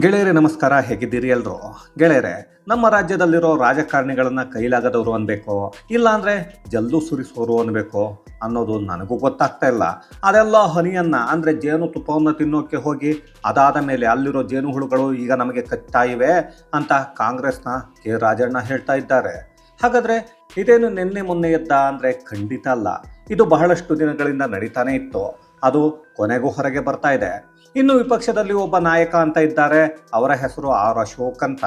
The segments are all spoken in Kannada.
ಗೆಳೆಯರೇ, ನಮಸ್ಕಾರ. ಹೇಗಿದ್ದೀರಿ ಎಲ್ರು? ಗೆಳೆಯರೆ, ನಮ್ಮ ರಾಜ್ಯದಲ್ಲಿರೋ ರಾಜಕಾರಣಿಗಳನ್ನ ಕೈಲಾಗದವರು ಅನ್ಬೇಕು, ಇಲ್ಲ ಅಂದ್ರೆ ಜಲ್ಲು ಸುರಿಸೋರು ಅನ್ಬೇಕು ಅನ್ನೋದು ನನಗೂ ಗೊತ್ತಾಗ್ತಾ ಇಲ್ಲ. ಅದೆಲ್ಲ ಹನಿಯನ್ನ, ಅಂದ್ರೆ ಜೇನು ತುಪ್ಪವನ್ನು ತಿನ್ನೋಕೆ ಹೋಗಿ ಅದಾದ ಮೇಲೆ ಅಲ್ಲಿರೋ ಜೇನು ಹುಳುಗಳು ಈಗ ನಮಗೆ ಕಚ್ತಾ ಇವೆ ಅಂತ ಕಾಂಗ್ರೆಸ್ನ ಕೆ. ರಾಜಣ್ಣ ಹೇಳ್ತಾ ಇದ್ದಾರೆ. ಹಾಗಾದ್ರೆ ಇದೇನು ನಿನ್ನೆ ಮೊನ್ನೆ ಎದ್ದ ಅಂದ್ರೆ ಖಂಡಿತ ಅಲ್ಲ. ಇದು ಬಹಳಷ್ಟು ದಿನಗಳಿಂದ ನಡೀತಾನೆ ಇತ್ತು. ಅದು ಕೊನೆಗೂ ಹೊರಗೆ ಬರ್ತಾ ಇದೆ. ಇನ್ನು ವಿಪಕ್ಷದಲ್ಲಿ ಒಬ್ಬ ನಾಯಕ ಅಂತ ಇದ್ದಾರೆ. ಅವರ ಹೆಸರು ಆರ್ ಅಶೋಕ್ ಅಂತ.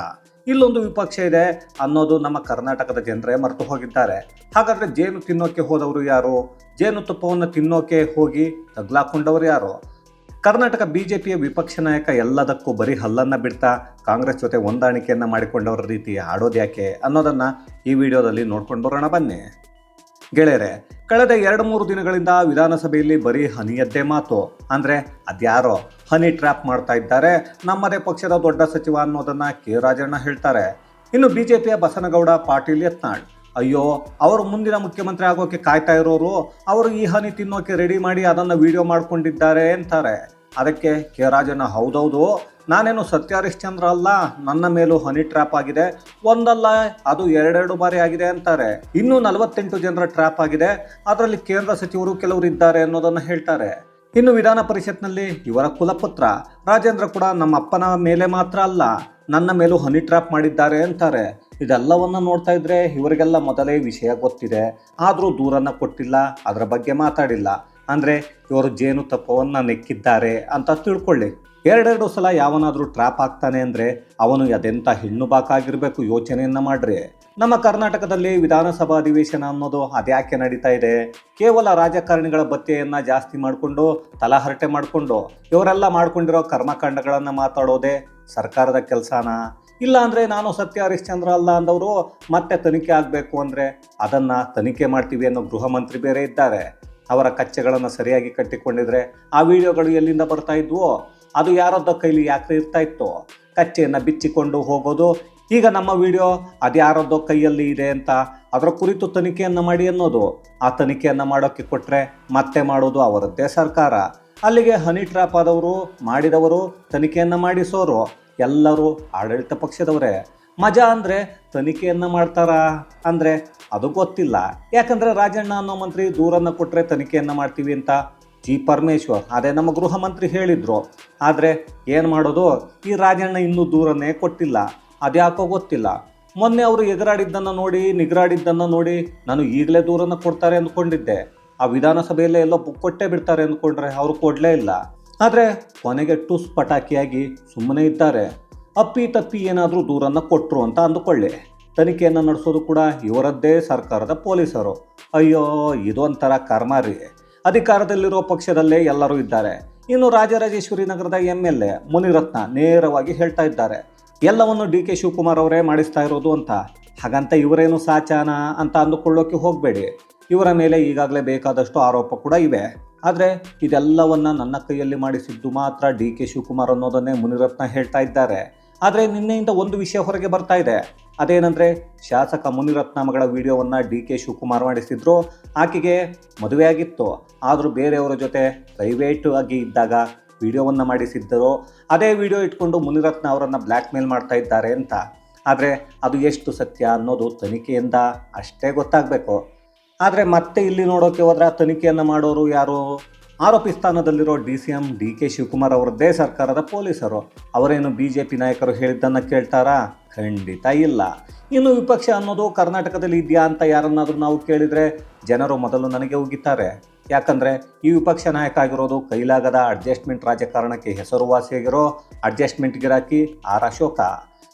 ಇಲ್ಲೊಂದು ವಿಪಕ್ಷ ಇದೆ. ಅನ್ನೋದು ನಮ್ಮ ಕರ್ನಾಟಕದ ಜನರೇ ಮರೆತು ಹೋಗಿದ್ದಾರೆ. ಹಾಗಾದ್ರೆ ಜೇನು ತಿನ್ನೋಕೆ ಹೋದವರು ಯಾರು? ಜೇನು ತುಪ್ಪವನ್ನು ತಿನ್ನೋಕೆ ಹೋಗಿ ತಗ್ಲಾಕೊಂಡವರು ಯಾರು? ಕರ್ನಾಟಕ ಬಿಜೆಪಿಯ ವಿಪಕ್ಷ ನಾಯಕ ಎಲ್ಲದಕ್ಕೂ ಬರೀ ಹಲ್ಲನ್ನು ಬಿಡ್ತಾ ಕಾಂಗ್ರೆಸ್ ಜೊತೆ ಹೊಂದಾಣಿಕೆಯನ್ನು ಮಾಡಿಕೊಂಡವರ ರೀತಿ ಆಡೋದು ಯಾಕೆ ಅನ್ನೋದನ್ನ ಈ ವಿಡಿಯೋದಲ್ಲಿ ನೋಡ್ಕೊಂಡು ಬರೋಣ ಬನ್ನಿ. ಗೆಳೆಯರೆ ಕಳೆದ ಎರಡು ಮೂರು ದಿನಗಳಿಂದ ವಿಧಾನಸಭೆಯಲ್ಲಿ ಬರೀ ಹನಿಯದ್ದೇ ಮಾತು. ಅಂದ್ರೆ ಅದ್ಯಾರೋ ಹನಿ ಟ್ರ್ಯಾಪ್ ಮಾಡ್ತಾ ಇದ್ದಾರೆ. ನಮ್ಮದೇ ಪಕ್ಷದ ದೊಡ್ಡ ಸಚಿವ ಅನ್ನೋದನ್ನ ಕೆ ರಾಜಣ್ಣ ಹೇಳ್ತಾರೆ. ಇನ್ನು ಬಿಜೆಪಿಯ ಬಸನಗೌಡ ಪಾಟೀಲ್ ಯತ್ನಾಳ್. ಅಯ್ಯೋ, ಅವರು ಮುಂದಿನ ಮುಖ್ಯಮಂತ್ರಿ ಆಗೋಕೆ ಕಾಯ್ತಾ ಇರೋರು? ಅವರು ಈ ಹನಿ ತಿನ್ನೋಕೆ ರೆಡಿ ಮಾಡಿ ಅದನ್ನು ವಿಡಿಯೋ ಮಾಡ್ಕೊಂಡಿದ್ದಾರೆ ಅಂತಾರೆ. ಅದಕ್ಕೆ ಕೆ ರಾಜಣ್ಣ ಹೌದೌದು. ನಾನೇನು ಸತ್ಯ ಹರಿಶ್ಚಂದ್ರ ಅಲ್ಲ? ನನ್ನ ಮೇಲೂ ಹನಿ ಟ್ರ್ಯಾಪ್ ಆಗಿದೆ. ಒಂದಲ್ಲ, ಅದು ಎರಡೆರಡು ಬಾರಿ ಆಗಿದೆ ಅಂತಾರೆ. ಇನ್ನೂ ನಲವತ್ತೆಂಟು ಜನರ ಟ್ರ್ಯಾಪ್ ಆಗಿದೆ. ಅದರಲ್ಲಿ ಕೇಂದ್ರ ಸಚಿವರು ಕೆಲವರು ಇದ್ದಾರೆ ಅನ್ನೋದನ್ನು ಹೇಳ್ತಾರೆ. ಇನ್ನು ವಿಧಾನ ಪರಿಷತ್ನಲ್ಲಿ ಇವರ ಕುಲಪುತ್ರ. ರಾಜೇಂದ್ರ ಕೂಡ ನಮ್ಮ ಅಪ್ಪನ ಮೇಲೆ ಮಾತ್ರ ಅಲ್ಲ, ನನ್ನ ಮೇಲೂ ಹನಿ ಟ್ರ್ಯಾಪ್ ಮಾಡಿದ್ದಾರೆ ಅಂತಾರೆ. ಇದೆಲ್ಲವನ್ನ ನೋಡ್ತಾ ಇದ್ರೆ ಇವರಿಗೆಲ್ಲ ಮೊದಲೇ ವಿಷಯ ಗೊತ್ತಿದೆ. ಆದರೂ ದೂರನ್ನು ಕೊಟ್ಟಿಲ್ಲ, ಅದರ ಬಗ್ಗೆ ಮಾತಾಡಿಲ್ಲ. ಅಂದರೆ ಇವರು ಜೇನು ತಪ್ಪವನ್ನು ನೆಕ್ಕಿದ್ದಾರೆ ಅಂತ ತಿಳ್ಕೊಳ್ಳಿ. ಎರಡೆರಡು ಸಲ ಯಾವನಾದರೂ ಟ್ರ್ಯಾಪ್ ಆಗ್ತಾನೆ ಅಂದರೆ ಅವನು ಅದೆಂಥ ಹೆಣ್ಣು ಬಾಕಾಗಿರಬೇಕು ಯೋಚನೆಯನ್ನು ಮಾಡ್ರಿ. ನಮ್ಮ ಕರ್ನಾಟಕದಲ್ಲಿ ವಿಧಾನಸಭಾ ಅಧಿವೇಶನ ಅನ್ನೋದು ಅದ್ಯಾಕೆ ನಡೀತಾ ಇದೆ? ಕೇವಲ ರಾಜಕಾರಣಿಗಳ ಬತ್ತೆಯನ್ನು ಜಾಸ್ತಿ ಮಾಡಿಕೊಂಡು ತಲಹರಟೆ ಮಾಡಿಕೊಂಡು ಇವರೆಲ್ಲ ಮಾಡ್ಕೊಂಡಿರೋ ಕರ್ಮಕಾಂಡಗಳನ್ನು ಮಾತಾಡೋದೇ ಸರ್ಕಾರದ ಕೆಲಸನ? ಇಲ್ಲ ಅಂದ್ರೆ ನಾನು ಸತ್ಯ ಹರಿಶ್ಚಂದ್ರ ಅಲ್ಲ ಅಂದವರು ಮತ್ತೆ ತನಿಖೆ ಆಗಬೇಕು ಅಂದರೆ ಅದನ್ನು ತನಿಖೆ ಮಾಡ್ತೀವಿ ಅನ್ನೋ ಗೃಹ ಮಂತ್ರಿ ಬೇರೆ ಇದ್ದಾರೆ. ಅವರ ಕಚ್ಚೆಗಳನ್ನು ಸರಿಯಾಗಿ ಕಟ್ಟಿಕೊಂಡಿದ್ರೆ ಆ ವಿಡಿಯೋಗಳು ಎಲ್ಲಿಂದ ಬರ್ತಾ ಇದ್ವೋ? ಅದು ಯಾರದ್ದೋ ಕೈಲಿ ಯಾಕೆ ಇರ್ತಾ ಇತ್ತು, ಕಚ್ಚೆಯನ್ನು ಬಿಚ್ಚಿಕೊಂಡು ಹೋಗೋದು. ಈಗ ನಮ್ಮ ವಿಡಿಯೋ ಅದ್ಯಾರದ್ದೋ ಕೈಯಲ್ಲಿ ಇದೆ ಅಂತ ಅದರ ಕುರಿತು ತನಿಖೆಯನ್ನು ಮಾಡಿ ಅನ್ನೋದು. ಆ ತನಿಖೆಯನ್ನು ಮಾಡೋಕ್ಕೆ ಕೊಟ್ಟರೆ ಮತ್ತೆ ಮಾಡೋದು ಅವರದ್ದೇ ಸರ್ಕಾರ. ಅಲ್ಲಿಗೆ ಹನಿ ಟ್ರಾಪ್ ಆದವರು, ಮಾಡಿದವರು, ತನಿಖೆಯನ್ನು ಮಾಡಿಸೋರು ಎಲ್ಲರೂ ಆಡಳಿತ ಪಕ್ಷದವರೇ. ಮಜಾ ಅಂದರೆ ತನಿಖೆಯನ್ನು ಮಾಡ್ತಾರಾ? ಅಂದರೆ ಅದು ಗೊತ್ತಿಲ್ಲ. ಯಾಕಂದರೆ ರಾಜಣ್ಣ ಅನ್ನೋ ಮಂತ್ರಿ ದೂರನ್ನು ಕೊಟ್ಟರೆ ತನಿಖೆಯನ್ನು ಮಾಡ್ತೀವಿ ಅಂತ ಜಿ ಪರಮೇಶ್ವರ್, ಅದೇ ನಮ್ಮ ಗೃಹ ಮಂತ್ರಿ ಹೇಳಿದ್ರು. ಆದರೆ ಏನು ಮಾಡೋದು? ಈ ರಾಜಣ್ಣ ಇನ್ನೂ ದೂರನೇ ಕೊಟ್ಟಿಲ್ಲ. ಅದ್ಯಾಕೋ ಗೊತ್ತಿಲ್ಲ. ಮೊನ್ನೆ ಅವರು ಎಗರಾಡಿದ್ದನ್ನು ನೋಡಿ, ನಿಗರಾಡಿದ್ದನ್ನು ನೋಡಿ ನಾನು ಈಗಲೇ ದೂರನ್ನು ಕೊಡ್ತಾರೆ ಅಂದ್ಕೊಂಡಿದ್ದೆ. ಆ ವಿಧಾನಸಭೆಯಲ್ಲೇ ಎಲ್ಲೋ ಬುಕ್ ಕೊಟ್ಟೇ ಬಿಡ್ತಾರೆ ಅಂದ್ಕೊಂಡ್ರೆ ಅವರು ಕೊಡಲೇ ಇಲ್ಲ. ಆದರೆ ಕೊನೆಗೆ ಟುಸ್ ಪಟಾಕಿಯಾಗಿ ಸುಮ್ಮನೆ ಇದ್ದಾರೆ. ಅಪ್ಪಿ ತಪ್ಪಿ ಏನಾದರೂ ದೂರನ್ನು ಕೊಟ್ಟರು ಅಂತ ಅಂದುಕೊಳ್ಳಿ. ತನಿಖೆಯನ್ನು ನಡೆಸೋದು ಕೂಡ ಇವರದ್ದೇ ಸರ್ಕಾರದ ಪೊಲೀಸರು. ಅಯ್ಯೋ, ಇದೊಂಥರ ಕರ್ಮಾರಿ. ಅಧಿಕಾರದಲ್ಲಿರೋ ಪಕ್ಷದಲ್ಲೇ ಎಲ್ಲರೂ ಇದ್ದಾರೆ. ಇನ್ನು ರಾಜರಾಜೇಶ್ವರಿ ನಗರದ ಎಂ ಎಲ್ ಎ ಮುನಿರತ್ನ ನೇರವಾಗಿ ಹೇಳ್ತಾ ಇದ್ದಾರೆ. ಎಲ್ಲವನ್ನು ಡಿ ಕೆ ಶಿವಕುಮಾರ್ ಅವರೇ ಮಾಡಿಸ್ತಾ ಇರೋದು ಅಂತ. ಹಾಗಂತ ಇವರೇನು ಸಾಚಾನ ಅಂತ ಅಂದುಕೊಳ್ಳೋಕೆ ಹೋಗಬೇಡಿ. ಇವರ ಮೇಲೆ ಈಗಾಗಲೇ ಬೇಕಾದಷ್ಟು ಆರೋಪ ಕೂಡ ಇವೆ. ಆದರೆ ಇದೆಲ್ಲವನ್ನ ನನ್ನ ಕೈಯಲ್ಲಿ ಮಾಡಿಸಿದ್ದು ಮಾತ್ರ ಡಿ ಕೆ ಶಿವಕುಮಾರ್ ಅನ್ನೋದನ್ನೇ ಮುನಿರತ್ನ ಹೇಳ್ತಾ ಇದ್ದಾರೆ. ಆದರೆ ನಿನ್ನೆಯಿಂದ ಒಂದು ವಿಷಯ ಹೊರಗೆ ಬರ್ತಾ ಇದೆ. ಅದೇನಂದ್ರೆ ಶಾಸಕ ಮುನಿರತ್ನ ಮಗಳ ವಿಡಿಯೋವನ್ನ ಡಿ ಕೆ ಶಿವಕುಮಾರ್ ಮಾಡಿಸಿದ್ರು ಆಕೆಗೆ ಮದುವೆಯಾಗಿತ್ತು. ಆದರೂ ಬೇರೆಯವರ ಜೊತೆ ಪ್ರೈವೇಟ್ ಆಗಿ ಇದ್ದಾಗ ವಿಡಿಯೋವನ್ನ ಮಾಡಿಸಿದ್ದರು. ಅದೇ ವಿಡಿಯೋ ಇಟ್ಕೊಂಡು ಮುನಿರತ್ನ ಅವರನ್ನು ಬ್ಲ್ಯಾಕ್ ಮೇಲ್ ಮಾಡ್ತಾ ಇದ್ದಾರೆ ಅಂತ. ಆದರೆ ಅದು ಎಷ್ಟು ಸತ್ಯ ಅನ್ನೋದು ತನಿಖೆಯಿಂದ ಅಷ್ಟೇ ಗೊತ್ತಾಗಬೇಕು. ಆದರೆ ಮತ್ತೆ ಇಲ್ಲಿ ನೋಡೋಕೆ ಹೋದ್ರೆ ತನಿಖೆಯನ್ನು ಮಾಡೋರು ಯಾರು? ಆರೋಪಿ ಸ್ಥಾನದಲ್ಲಿರೋ D C M D K Shivakumar ಅವರದ್ದೇ ಸರ್ಕಾರದ ಪೊಲೀಸರು. ಅವರೇನು ಬಿ ಜೆ ಪಿ ನಾಯಕರು ಹೇಳಿದ್ದನ್ನು ಕೇಳ್ತಾರಾ? ಖಂಡಿತ ಇಲ್ಲ. ಇನ್ನು ವಿಪಕ್ಷ ಅನ್ನೋದು ಕರ್ನಾಟಕದಲ್ಲಿ ಇದೆಯಾ ಅಂತ ಯಾರನ್ನಾದರೂ ನಾವು ಕೇಳಿದರೆ ಜನರು ಮೊದಲು ನನಗೆ ಉಗಿತಾರೆ. ಯಾಕಂದರೆ ಈ ವಿಪಕ್ಷ ನಾಯಕ ಆಗಿರೋದು ಕೈಲಾಗದ ಅಡ್ಜಸ್ಟ್ಮೆಂಟ್ ರಾಜಕಾರಣಕ್ಕೆ ಹೆಸರುವಾಸಿಯಾಗಿರೋ ಅಡ್ಜಸ್ಟ್ಮೆಂಟ್ ಗಿರಾಕಿ ಆರ್ ಅಶೋಕ.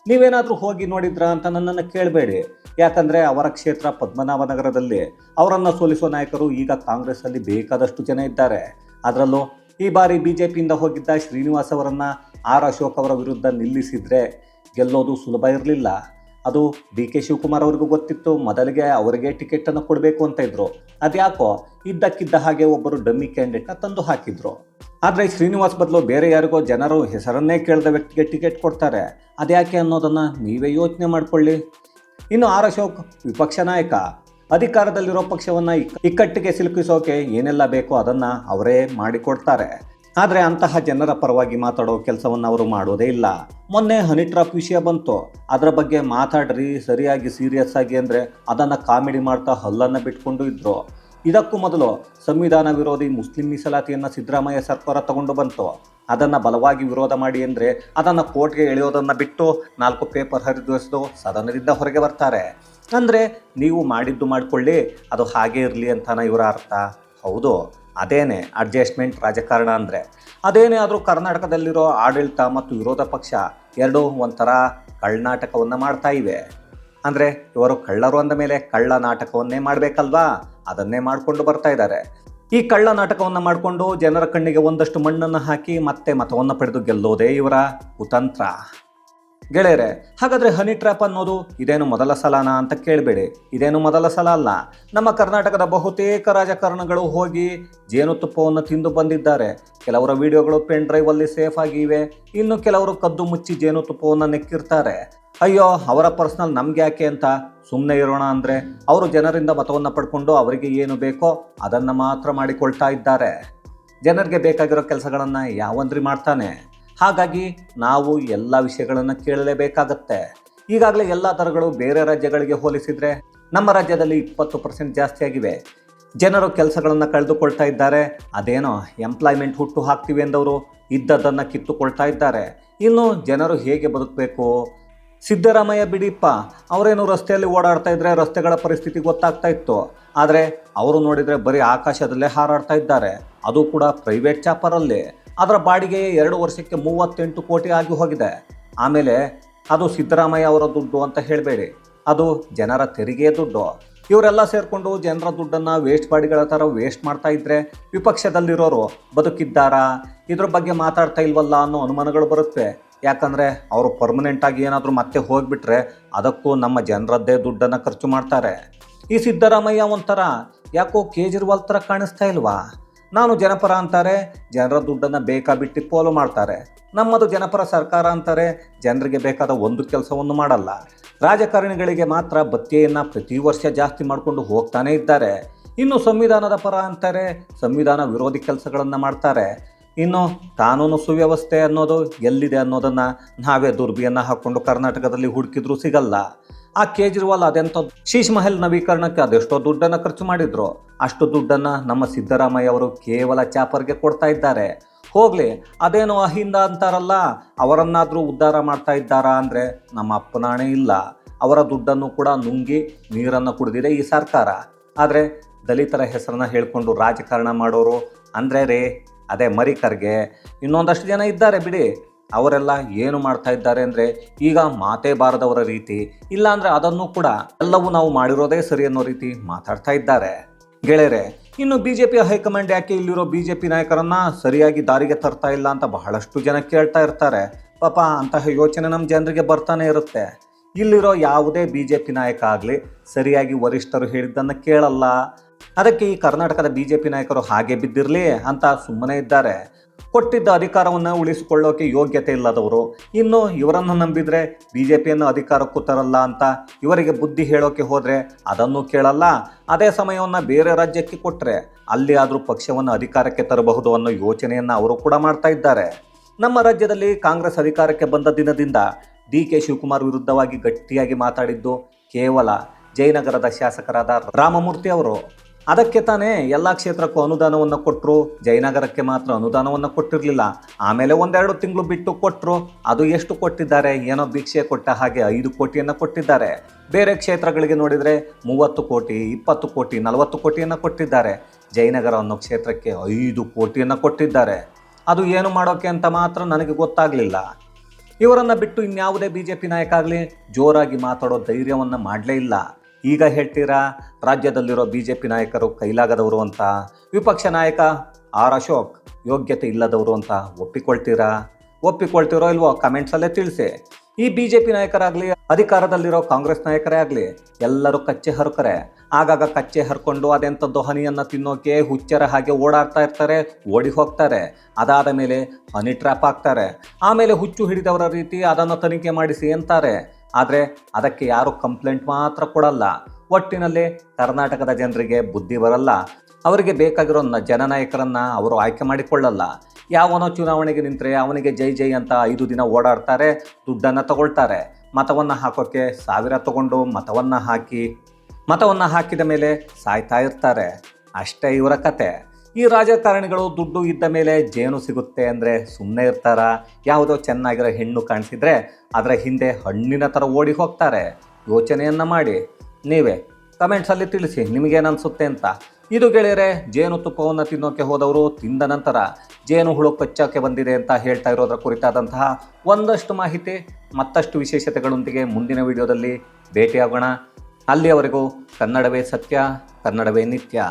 ನೀವೇನಾದರೂ ಹೋಗಿ ನೋಡಿದ್ರಾ ಅಂತ ನನ್ನನ್ನು ಕೇಳಬೇಡಿ. ಯಾಕಂದರೆ ಅವರ ಕ್ಷೇತ್ರ ಪದ್ಮನಾಭನಗರದಲ್ಲಿ ಅವರನ್ನು ಸೋಲಿಸುವ ನಾಯಕರು ಈಗ ಕಾಂಗ್ರೆಸ್ಸಲ್ಲಿ ಬೇಕಾದಷ್ಟು ಜನ ಇದ್ದಾರೆ. ಅದರಲ್ಲೂ ಈ ಬಾರಿ ಬಿ ಜೆ ಪಿಯಿಂದ ಹೋಗಿದ್ದ ಶ್ರೀನಿವಾಸ್ ಅವರನ್ನು ಆರ್ ಅಶೋಕ್ ಅವರ ವಿರುದ್ಧ ನಿಲ್ಲಿಸಿದರೆ ಗೆಲ್ಲೋದು ಸುಲಭ ಇರಲಿಲ್ಲ. ಅದು ಡಿ ಕೆ ಶಿವಕುಮಾರ್ ಅವ್ರಿಗೂ ಗೊತ್ತಿತ್ತು, ಮೊದಲಿಗೆ ಅವರಿಗೆ ಟಿಕೆಟನ್ನು ಕೊಡಬೇಕು ಅಂತ ಇದ್ರು. ಅದ್ಯಾಕೋ ಇದ್ದಕ್ಕಿದ್ದ ಹಾಗೆ ಒಬ್ಬರು ಡಮ್ಮಿ ಕ್ಯಾಂಡಿಡೇಟ್ನ ತಂದು ಹಾಕಿದ್ರು. ಆದರೆ ಶ್ರೀನಿವಾಸ್ ಬದಲು ಬೇರೆ ಯಾರಿಗೋ ಜನರು ಹೆಸರನ್ನೇ ಕೇಳಿದ ವ್ಯಕ್ತಿಗೆ ಟಿಕೆಟ್ ಕೊಡ್ತಾರೆ. ಅದ್ಯಾಕೆ ಅನ್ನೋದನ್ನು ನೀವೇ ಯೋಚನೆ ಮಾಡಿಕೊಳ್ಳಿ. ಇನ್ನು ಆರ್ ಅಶೋಕ್, ವಿಪಕ್ಷ ನಾಯಕ. ಅಧಿಕಾರದಲ್ಲಿರೋ ಪಕ್ಷವನ್ನು ಇಕ್ಕಟ್ಟಿಗೆ ಸಿಲುಕಿಸೋಕೆ ಏನೆಲ್ಲ ಬೇಕೋ ಅದನ್ನು ಅವರೇ ಮಾಡಿಕೊಡ್ತಾರೆ. ಆದರೆ ಅಂತಹ ಜನರ ಪರವಾಗಿ ಮಾತಾಡೋ ಕೆಲಸವನ್ನು ಅವರು ಮಾಡೋದೇ ಇಲ್ಲ. ಮೊನ್ನೆ ಹನಿ ಟ್ರಾಪ್ ವಿಷಯ ಬಂತು. ಅದರ ಬಗ್ಗೆ ಮಾತಾಡ್ರಿ, ಸರಿಯಾಗಿ ಸೀರಿಯಸ್ ಆಗಿ ಅಂದರೆ ಅದನ್ನು ಕಾಮಿಡಿ ಮಾಡ್ತಾ ಹಲ್ಲನ್ನು ಬಿಟ್ಕೊಂಡು ಇದ್ರು. ಇದಕ್ಕೂ ಮೊದಲು ಸಂವಿಧಾನ ವಿರೋಧಿ ಮುಸ್ಲಿಂ ಮೀಸಲಾತಿಯನ್ನು ಸಿದ್ದರಾಮಯ್ಯ ಸರ್ಕಾರ ತಗೊಂಡು ಬಂತು. ಅದನ್ನು ಬಲವಾಗಿ ವಿರೋಧ ಮಾಡಿ ಅಂದರೆ ಅದನ್ನು ಕೋರ್ಟ್ಗೆ ಎಳೆಯೋದನ್ನು ಬಿಟ್ಟು ನಾಲ್ಕು ಪೇಪರ್ ಹರಿದೋಸಿದು ಸದನದಿಂದ ಹೊರಗೆ ಬರ್ತಾರೆ. ಅಂದರೆ ನೀವು ಮಾಡಿದ್ದು ಮಾಡಿಕೊಳ್ಳಿ, ಅದು ಹಾಗೆ ಇರಲಿ ಅಂತಾನೆ ಇವರ ಅರ್ಥ? ಹೌದು, ಅದೇನೆ ಅಡ್ಜಸ್ಟ್ಮೆಂಟ್ ರಾಜಕಾರಣ ಅಂದರೆ. ಅದೇನೇ ಆದರೂ ಕರ್ನಾಟಕದಲ್ಲಿರೋ ಆಡಳಿತ ಮತ್ತು ವಿರೋಧ ಪಕ್ಷ ಎರಡೂ ಒಂಥರ ಕಳ್ಳನಾಟಕವನ್ನು ಮಾಡ್ತಾ ಇವೆ. ಅಂದರೆ ಇವರು ಕಳ್ಳರು ಅಂದ ಮೇಲೆ ಕಳ್ಳ ನಾಟಕವನ್ನೇ ಮಾಡಬೇಕಲ್ವಾ? ಅದನ್ನೇ ಮಾಡಿಕೊಂಡು ಬರ್ತಾ ಇದ್ದಾರೆ. ಈ ಕಳ್ಳ ನಾಟಕವನ್ನು ಮಾಡಿಕೊಂಡು ಜನರ ಕಣ್ಣಿಗೆ ಒಂದಷ್ಟು ಮಣ್ಣನ್ನು ಹಾಕಿ ಮತ್ತೆ ಮತವನ್ನು ಪಡೆದು ಗೆಲ್ಲೋದೇ ಇವರ ಕುತಂತ್ರ. ಗೆಳೆಯರೆ, ಹಾಗಾದರೆ ಹನಿ ಟ್ರ್ಯಾಪ್ ಅನ್ನೋದು ಇದೇನು ಮೊದಲ ಸಲನಾ ಅಂತ ಕೇಳಬೇಡಿ. ಇದೇನು ಮೊದಲ ಸಲ ಅಲ್ಲ. ನಮ್ಮ ಕರ್ನಾಟಕದ ಬಹುತೇಕ ರಾಜಕಾರಣಗಳು ಹೋಗಿ ಜೇನುತುಪ್ಪವನ್ನು ತಿಂದು ಬಂದಿದ್ದಾರೆ. ಕೆಲವರ ವಿಡಿಯೋಗಳು ಪೆನ್ ಡ್ರೈವಲ್ಲಿ ಸೇಫ್ ಆಗಿವೆ. ಇನ್ನು ಕೆಲವರು ಕದ್ದು ಮುಚ್ಚಿ ಜೇನುತುಪ್ಪವನ್ನು ನೆಕ್ಕಿರ್ತಾರೆ. ಅಯ್ಯೋ, ಅವರ ಪರ್ಸ್ನಲ್ ನಮ್ಗೆ ಯಾಕೆ ಅಂತ ಸುಮ್ಮನೆ ಇರೋಣ ಅಂದರೆ ಅವರು ಜನರಿಂದ ಮತವನ್ನು ಪಡ್ಕೊಂಡು ಅವರಿಗೆ ಏನು ಬೇಕೋ ಅದನ್ನು ಮಾತ್ರ ಮಾಡಿಕೊಳ್ತಾ ಇದ್ದಾರೆ. ಜನರಿಗೆ ಬೇಕಾಗಿರೋ ಕೆಲಸಗಳನ್ನು ಯಾವಂದ್ರಿ ಮಾಡ್ತಾನೆ? ಹಾಗಾಗಿ ನಾವು ಎಲ್ಲ ವಿಷಯಗಳನ್ನು ಕೇಳಲೇಬೇಕಾಗತ್ತೆ. ಈಗಾಗಲೇ ಎಲ್ಲ ದರಗಳು ಬೇರೆ ರಾಜ್ಯಗಳಿಗೆ ಹೋಲಿಸಿದರೆ ನಮ್ಮ ರಾಜ್ಯದಲ್ಲಿ ಇಪ್ಪತ್ತು ಪರ್ಸೆಂಟ್ ಜಾಸ್ತಿಯಾಗಿವೆ ಜನರು ಕೆಲಸಗಳನ್ನು ಕಳೆದುಕೊಳ್ತಾ ಇದ್ದಾರೆ. ಅದೇನೋ ಎಂಪ್ಲಾಯ್ಮೆಂಟ್ ಹುಟ್ಟು ಹಾಕ್ತೀವಿ ಎಂದವರು ಇದ್ದದ್ದನ್ನು ಕಿತ್ತುಕೊಳ್ತಾ ಇದ್ದಾರೆ. ಇನ್ನು ಜನರು ಹೇಗೆ ಬದುಕಬೇಕು? ಸಿದ್ದರಾಮಯ್ಯ ಬಿಡಿಪ್ಪ ಅವರೇನು ರಸ್ತೆಯಲ್ಲಿ ಓಡಾಡ್ತಾ ಇದ್ದರೆ ರಸ್ತೆಗಳ ಪರಿಸ್ಥಿತಿ ಗೊತ್ತಾಗ್ತಾ ಇತ್ತು. ಆದರೆ ಅವರು ನೋಡಿದರೆ ಬರೀ ಆಕಾಶದಲ್ಲೇ ಹಾರಾಡ್ತಾ ಇದ್ದಾರೆ. ಅದು ಕೂಡ ಪ್ರೈವೇಟ್ ಚಾಪರಲ್ಲಿ ಅದರ ಬಾಡಿಗೆ ಎರಡು ವರ್ಷಕ್ಕೆ ಮೂವತ್ತೆಂಟು ಕೋಟಿ ಆಗಿ ಹೋಗಿದೆ. ಆಮೇಲೆ ಅದು ಸಿದ್ದರಾಮಯ್ಯ ಅವರ ದುಡ್ಡು ಅಂತ ಹೇಳಬೇಡಿ. ಅದು ಜನರ ತೆರಿಗೆ ದುಡ್ಡು. ಇವರೆಲ್ಲ ಸೇರಿಕೊಂಡು ಜನರ ದುಡ್ಡನ್ನು ವೇಸ್ಟ್ ಬಾಡಿಗಳ ಥರ ವೇಸ್ಟ್ ಮಾಡ್ತಾ ಇದ್ದರೆ ವಿಪಕ್ಷದಲ್ಲಿರೋರು ಬದುಕಿದ್ದಾರಾ? ಇದ್ರ ಬಗ್ಗೆ ಮಾತಾಡ್ತಾ ಇಲ್ವಲ್ಲ ಅನ್ನೋ ಅನುಮಾನಗಳು ಬರುತ್ತೆ. ಯಾಕಂದರೆ ಅವರು ಪರ್ಮನೆಂಟಾಗಿ ಏನಾದರೂ ಮತ್ತೆ ಹೋಗಿಬಿಟ್ರೆ ಅದಕ್ಕೂ ನಮ್ಮ ಜನರದ್ದೇ ದುಡ್ಡನ್ನು ಖರ್ಚು ಮಾಡ್ತಾರೆ. ಈ ಸಿದ್ದರಾಮಯ್ಯ ಒಂಥರ ಯಾಕೋ ಕೇಜ್ರಿವಾಲ್ ಥರ ಕಾಣಿಸ್ತಾ ಇಲ್ವಾ? ನಾನು ಜನಪರ ಅಂತಾರೆ, ಜನರ ದುಡ್ಡನ್ನು ಬೇಕಾ ಬಿಟ್ಟು ಪೋಲು ಮಾಡ್ತಾರೆ. ನಮ್ಮದು ಜನಪರ ಸರ್ಕಾರ ಅಂತಾರೆ, ಜನರಿಗೆ ಬೇಕಾದ ಒಂದು ಕೆಲಸವನ್ನು ಮಾಡಲ್ಲ. ರಾಜಕಾರಣಿಗಳಿಗೆ ಮಾತ್ರ ಭತ್ಯೆಯನ್ನು ಪ್ರತಿ ವರ್ಷ ಜಾಸ್ತಿ ಮಾಡಿಕೊಂಡು ಹೋಗ್ತಾನೇ ಇದ್ದಾರೆ. ಇನ್ನು ಸಂವಿಧಾನದ ಪರ ಅಂತಾರೆ, ಸಂವಿಧಾನ ವಿರೋಧಿ ಕೆಲಸಗಳನ್ನು ಮಾಡ್ತಾರೆ. ಇನ್ನು ಕಾನೂನು ಸುವ್ಯವಸ್ಥೆ ಅನ್ನೋದು ಎಲ್ಲಿದೆ ಅನ್ನೋದನ್ನು ನಾವೇ ದುರ್ಬಿಯನ್ನು ಹಾಕ್ಕೊಂಡು ಕರ್ನಾಟಕದಲ್ಲಿ ಹುಡುಕಿದ್ರೂ ಸಿಗಲ್ಲ. ಆ ಕೇಜ್ರಿವಾಲ್ ಅದೆಂಥ ಶೀಶ್ ಮಹಲ್ ನವೀಕರಣಕ್ಕೆ ಅದೆಷ್ಟೋ ದುಡ್ಡನ್ನು ಖರ್ಚು ಮಾಡಿದ್ರು. ಅಷ್ಟು ದುಡ್ಡನ್ನು ನಮ್ಮ ಸಿದ್ದರಾಮಯ್ಯ ಅವರು ಕೇವಲ ಚಾಪರ್ಗೆ ಕೊಡ್ತಾ ಇದ್ದಾರೆ. ಹೋಗಲಿ, ಅದೇನೋ ಅಹಿಂದ ಅಂತಾರಲ್ಲ, ಅವರನ್ನಾದರೂ ಉದ್ಧಾರ ಮಾಡ್ತಾ ಇದ್ದಾರಾ ಅಂದರೆ ನಮ್ಮ ಅಪ್ಪನಾಣೆ ಇಲ್ಲ. ಅವರ ದುಡ್ಡನ್ನು ಕೂಡ ನುಂಗಿ ನೀರನ್ನು ಕುಡಿದಿದೆ ಈ ಸರ್ಕಾರ. ಆದರೆ ದಲಿತರ ಹೆಸರನ್ನ ಹೇಳ್ಕೊಂಡು ರಾಜಕಾರಣ ಮಾಡೋರು ಅಂದರೆ ರೇ, ಅದೇ ಮರಿಕರ್ಗೆ. ಇನ್ನೊಂದಷ್ಟು ಜನ ಇದ್ದಾರೆ ಬಿಡಿ. ಅವರೆಲ್ಲ ಏನು ಮಾಡ್ತಾ ಇದ್ದಾರೆ ಅಂದರೆ ಈಗ ಮಾತೇ ಬಾರದವರ ರೀತಿ ಇಲ್ಲಾಂದರೆ ಅದನ್ನು ಕೂಡ ಎಲ್ಲವೂ ನಾವು ಮಾಡಿರೋದೇ ಸರಿ ಅನ್ನೋ ರೀತಿ ಮಾತಾಡ್ತಾ ಇದ್ದಾರೆ. ಗೆಳೆಯರೆ, ಇನ್ನು ಬಿ ಜೆ ಪಿ ಹೈಕಮಾಂಡ್ ಯಾಕೆ ಇಲ್ಲಿರೋ ಬಿ ಜೆ ಪಿ ನಾಯಕರನ್ನ ಸರಿಯಾಗಿ ದಾರಿಗೆ ತರ್ತಾ ಇಲ್ಲ ಅಂತ ಬಹಳಷ್ಟು ಜನ ಕೇಳ್ತಾ ಇರ್ತಾರೆ. ಪಾಪ ಅಂತಹ ಯೋಚನೆ ನಮ್ಮ ಜನರಿಗೆ ಬರ್ತಾನೆ ಇರುತ್ತೆ. ಇಲ್ಲಿರೋ ಯಾವುದೇ ಬಿ ಜೆ ಪಿ ನಾಯಕ ಆಗಲಿ, ಸರಿಯಾಗಿ ವರಿಷ್ಠರು ಹೇಳಿದ್ದನ್ನು ಕೇಳಲ್ಲ. ಅದಕ್ಕೆ ಈ ಕರ್ನಾಟಕದ ಬಿ ಜೆ ಪಿ ನಾಯಕರು ಹಾಗೆ ಬಿದ್ದಿರಲಿ ಅಂತ ಸುಮ್ಮನೆ ಇದ್ದಾರೆ. ಕೊಟ್ಟಿದ್ದ ಅಧಿಕಾರವನ್ನು ಉಳಿಸಿಕೊಳ್ಳೋಕೆ ಯೋಗ್ಯತೆ ಇಲ್ಲದವರು. ಇನ್ನು ಇವರನ್ನು ನಂಬಿದರೆ ಬಿ ಜೆ ಪಿಯನ್ನು ಅಧಿಕಾರಕ್ಕೂ ತರಲ್ಲ ಅಂತ ಇವರಿಗೆ ಬುದ್ಧಿ ಹೇಳೋಕೆ ಹೋದರೆ ಅದನ್ನು ಕೇಳಲ್ಲ. ಅದೇ ಸಮಯವನ್ನು ಬೇರೆ ರಾಜ್ಯಕ್ಕೆ ಕೊಟ್ಟರೆ ಅಲ್ಲಿ ಆದರೂ ಪಕ್ಷವನ್ನು ಅಧಿಕಾರಕ್ಕೆ ತರಬಹುದು ಅನ್ನೋ ಯೋಚನೆಯನ್ನು ಅವರು ಕೂಡ ಮಾಡ್ತಾ ಇದ್ದಾರೆ. ನಮ್ಮ ರಾಜ್ಯದಲ್ಲಿ ಕಾಂಗ್ರೆಸ್ ಅಧಿಕಾರಕ್ಕೆ ಬಂದ ದಿನದಿಂದ ಡಿ ಕೆ ಶಿವಕುಮಾರ್ ವಿರುದ್ಧವಾಗಿ ಗಟ್ಟಿಯಾಗಿ ಮಾತಾಡಿದ್ದು ಕೇವಲ ಜಯನಗರದ ಶಾಸಕರಾದ ರಾಮಮೂರ್ತಿ ಅವರು. ಅದಕ್ಕೆ ತಾನೇ ಎಲ್ಲ ಕ್ಷೇತ್ರಕ್ಕೂ ಅನುದಾನವನ್ನು ಕೊಟ್ಟರು ಜಯನಗರಕ್ಕೆ ಮಾತ್ರ ಅನುದಾನವನ್ನು ಕೊಟ್ಟಿರಲಿಲ್ಲ. ಆಮೇಲೆ ಒಂದೆರಡು ತಿಂಗಳು ಬಿಟ್ಟು ಕೊಟ್ಟರು ಅದು ಎಷ್ಟು ಕೊಟ್ಟಿದ್ದಾರೆ? ಏನೋ ಭಿಕ್ಷೆ ಕೊಟ್ಟ ಹಾಗೆ ಐದು ಕೋಟಿಯನ್ನು ಕೊಟ್ಟಿದ್ದಾರೆ. ಬೇರೆ ಕ್ಷೇತ್ರಗಳಿಗೆ ನೋಡಿದರೆ ಮೂವತ್ತು ಕೋಟಿ, ಇಪ್ಪತ್ತು ಕೋಟಿ, ನಲವತ್ತು ಕೋಟಿಯನ್ನು ಕೊಟ್ಟಿದ್ದಾರೆ. ಜಯನಗರ ಅನ್ನೋ ಕ್ಷೇತ್ರಕ್ಕೆ ಐದು ಕೋಟಿಯನ್ನು ಕೊಟ್ಟಿದ್ದಾರೆ. ಅದು ಏನು ಮಾಡೋಕ್ಕೆ ಅಂತ ಮಾತ್ರ ನನಗೆ ಗೊತ್ತಾಗಲಿಲ್ಲ. ಇವರನ್ನು ಬಿಟ್ಟು ಇನ್ಯಾವುದೇ ಬಿ ಜೆ ಪಿ ನಾಯಕ ಆಗಲಿ, ಜೋರಾಗಿ ಮಾತಾಡೋ ಧೈರ್ಯವನ್ನು ಮಾಡಲೇ ಇಲ್ಲ. ಈಗ ಹೇಳ್ತೀರಾ? ರಾಜ್ಯದಲ್ಲಿರೋ ಬಿ ಜೆ ಪಿ ನಾಯಕರು ಕೈಲಾಗದವರು ಅಂತ, ವಿಪಕ್ಷ ನಾಯಕ ಆರ್ ಅಶೋಕ್ ಯೋಗ್ಯತೆ ಇಲ್ಲದವರು ಅಂತ ಒಪ್ಪಿಕೊಳ್ತೀರಾ? ಒಪ್ಪಿಕೊಳ್ತಿರೋ ಇಲ್ವೋ ಕಮೆಂಟ್ಸಲ್ಲೇ ತಿಳಿಸಿ. ಈ ಬಿ ಜೆ ಪಿ ನಾಯಕರಾಗಲಿ, ಅಧಿಕಾರದಲ್ಲಿರೋ ಕಾಂಗ್ರೆಸ್ ನಾಯಕರೇ ಆಗಲಿ, ಎಲ್ಲರೂ ಕಚ್ಚೆ ಹರ್ಕರೆ. ಆಗಾಗ ಕಚ್ಚೆ ಹರ್ಕೊಂಡು ಅದೆಂಥದ್ದು ಹನಿಯನ್ನು ತಿನ್ನೋಕೆ ಹುಚ್ಚರ ಹಾಗೆ ಓಡಾಡ್ತಾ ಇರ್ತಾರೆ, ಓಡಿ ಹೋಗ್ತಾರೆ. ಅದಾದ ಮೇಲೆ ಹನಿ ಟ್ರ್ಯಾಪ್ ಆಗ್ತಾರೆ. ಆಮೇಲೆ ಹುಚ್ಚು ಹಿಡಿದವರ ರೀತಿ ಅದನ್ನು ತನಿಖೆ ಮಾಡಿಸಿ ಅಂತಾರೆ. ಆದರೆ ಅದಕ್ಕೆ ಯಾರು ಕಂಪ್ಲೇಂಟ್ ಮಾತ್ರ ಕೊಡಲ್ಲ. ಒಟ್ಟಿನಲ್ಲಿ ಕರ್ನಾಟಕದ ಜನರಿಗೆ ಬುದ್ಧಿ ಬರಲ್ಲ. ಅವರಿಗೆ ಬೇಕಾಗಿರೋ ಜನನಾಯಕರನ್ನ ಅವರು ಆಯ್ಕೆ ಮಾಡಿಕೊಳ್ಳಲ್ಲ. ಯಾವನೋ ಚುನಾವಣೆಗೆ ನಿಂತರೆ ಅವನಿಗೆ ಜೈ ಜೈ ಅಂತ ಐದು ದಿನ ಓಡಾಡ್ತಾರೆ, ದುಡ್ಡನ್ನು ತಗೊಳ್ತಾರೆ. ಮತವನ್ನು ಹಾಕೋಕ್ಕೆ ಸಾವಿರ ತಗೊಂಡು ಮತವನ್ನು ಹಾಕಿ, ಮತವನ್ನು ಹಾಕಿದ ಮೇಲೆ ಸಾಯ್ತಾ ಇರ್ತಾರೆ. ಅಷ್ಟೇ ಇವರ ಕತೆ. ಈ ರಾಜಕಾರಣಿಗಳು ದುಡ್ಡು ಇದ್ದ ಮೇಲೆ ಜೇನು ಸಿಗುತ್ತೆ ಅಂದರೆ ಸುಮ್ಮನೆ ಇರ್ತಾರ? ಯಾವುದೋ ಚೆನ್ನಾಗಿರೋ ಹೆಣ್ಣು ಕಾಣಿಸಿದ್ರೆ ಅದರ ಹಿಂದೆ ಹಣ್ಣಿನ ಥರ ಓಡಿ ಹೋಗ್ತಾರೆ. ಯೋಚನೆಯನ್ನು ಮಾಡಿ. ನೀವೇ ಕಮೆಂಟ್ಸಲ್ಲಿ ತಿಳಿಸಿ ನಿಮಗೇನು ಅನಿಸುತ್ತೆ ಅಂತ. ಇದು ಗೆಳೆಯರೆ, ಜೇನು ತುಪ್ಪವನ್ನು ತಿನ್ನೋಕೆ ಹೋದವರು ತಿಂದ ನಂತರ ಜೇನು ಹುಳು ಕಚ್ಚೋಕ್ಕೆ ಬಂದಿದೆ ಅಂತ ಹೇಳ್ತಾ ಇರೋದರ ಕುರಿತಾದಂತಹ ಒಂದಷ್ಟು ಮಾಹಿತಿ, ಮತ್ತಷ್ಟು ವಿಶೇಷತೆಗಳೊಂದಿಗೆ ಮುಂದಿನ ವಿಡಿಯೋದಲ್ಲಿ ಭೇಟಿಯಾಗೋಣ. ಅಲ್ಲಿಯವರೆಗೂ ಕನ್ನಡವೇ ಸತ್ಯ, ಕನ್ನಡವೇ ನಿತ್ಯ.